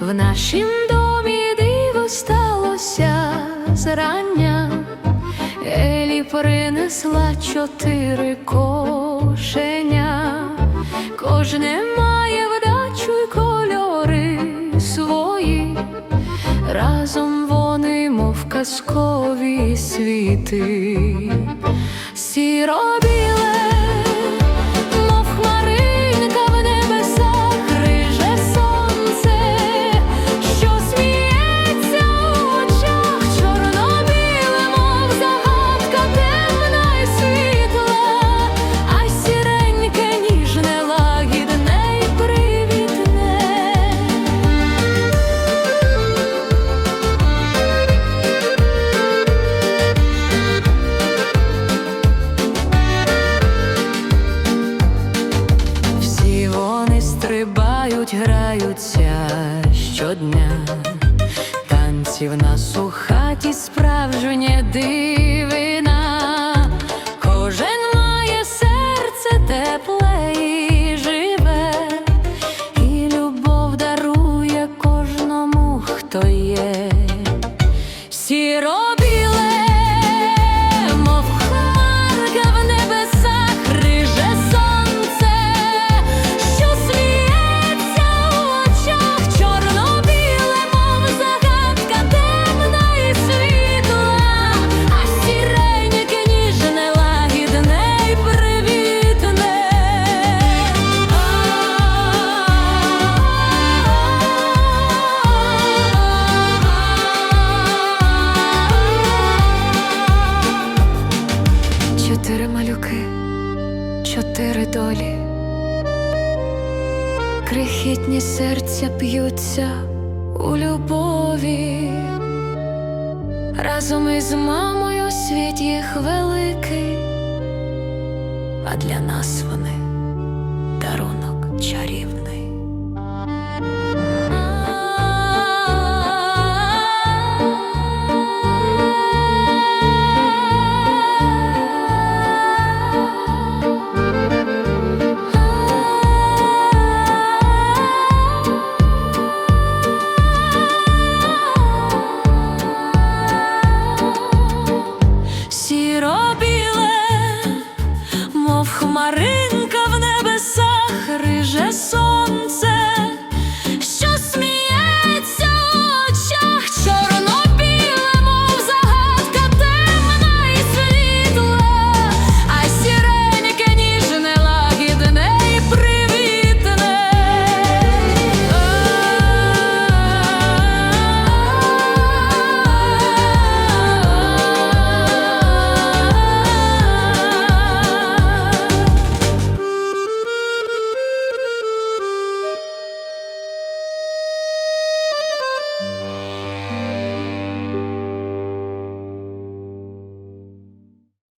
В нашім домі диво сталося зрання, Елі принесла чотири кошеня, кожне має вдачу й кольори свої, разом вони, мов казкові світи. Сіро стрибають, граються щодня. Танці в нас чотири долі, крихітні серця п'ються у любові, разом із мамою світ їх великий, а для нас вони дарунок чарівний.